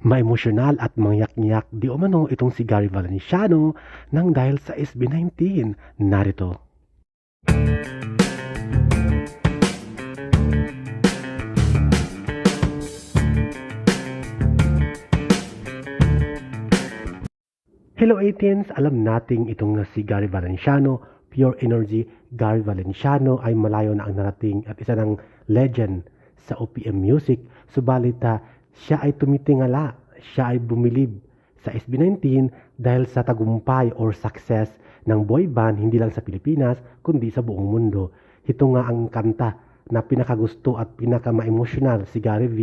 Maemosyonal at mangyak-nyak di umano itong si Gary Valenciano nang dahil sa SB19. Narito. Hello 18s, alam nating itong si Gary Valenciano, Pure Energy Gary Valenciano ay malayo na ang narating at isa ng legend sa OPM music. Subalit ah, siya ay tumitingala, siya ay bumilib sa SB19 dahil sa tagumpay or success ng boy band hindi lang sa Pilipinas kundi sa buong mundo. Ito nga ang kanta na pinakagusto at pinaka-emotional si Gary V.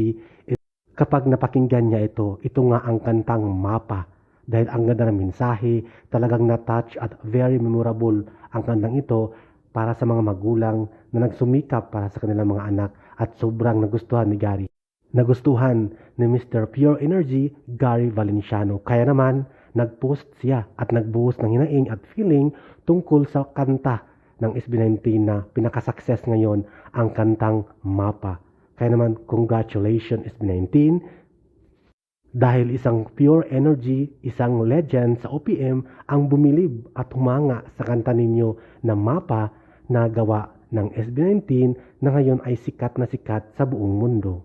Kapag napakinggan niya ito, ito nga ang kantang Mapa dahil ang ganda ng mensahe, talagang na-touch at very memorable ang kantang ito para sa mga magulang na nagsumikap para sa kanilang mga anak at sobrang nagustuhan ni Gary. Nagustuhan ni Mr. Pure Energy Gary Valenciano. Kaya naman, nag-post siya at nagbuhos ng hinaing at feeling tungkol sa kanta ng SB19 na pinakasuccess ngayon ang kantang Mapa. Kaya naman, congratulations SB19 dahil isang pure energy, isang legend sa OPM ang bumilib at humanga sa kanta ninyo na mapa na gawa ng SB19 na ngayon ay sikat na sikat sa buong mundo.